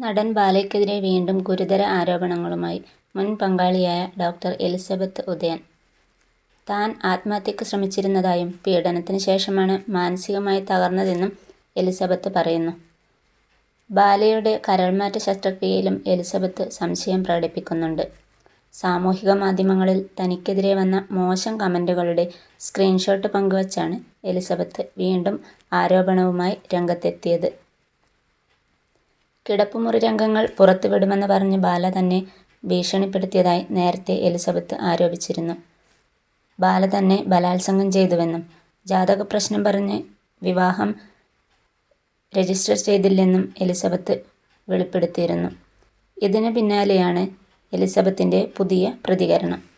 നടൻ ബാലയ്ക്കെതിരെ വീണ്ടും ഗുരുതര ആരോപണങ്ങളുമായി മുൻ പങ്കാളിയായ ഡോക്ടർ എലിസബത്ത് ഉദയൻ. താൻ ആത്മഹത്യക്ക് ശ്രമിച്ചിരുന്നതായും പീഡനത്തിന് ശേഷമാണ് മാനസികമായി തകർന്നതെന്നും എലിസബത്ത് പറയുന്നു. ബാലയുടെ കരൾമാറ്റ ശസ്ത്രക്രിയയിലും എലിസബത്ത് സംശയം പ്രകടിപ്പിക്കുന്നുണ്ട്. സാമൂഹിക മാധ്യമങ്ങളിൽ തനിക്കെതിരെ വന്ന മോശം കമന്റുകളുടെ സ്ക്രീൻഷോട്ട് പങ്കുവച്ചാണ് എലിസബത്ത് വീണ്ടും ആരോപണവുമായി രംഗത്തെത്തിയത്. കിടപ്പുമുറി രംഗങ്ങൾ പുറത്തുവിടുമെന്ന് പറഞ്ഞ് ബാല തന്നെ ഭീഷണിപ്പെടുത്തിയതായി നേരത്തെ എലിസബത്ത് ആരോപിച്ചിരുന്നു. ബാല തന്നെ ബലാത്സംഗം ചെയ്തുവെന്നും ജാതക പ്രശ്നം പറഞ്ഞ് വിവാഹം രജിസ്റ്റർ ചെയ്തില്ലെന്നും എലിസബത്ത് വെളിപ്പെടുത്തിയിരുന്നു. ഇതിന് പിന്നാലെയാണ് എലിസബത്തിന്റെ പുതിയ പ്രതികരണം.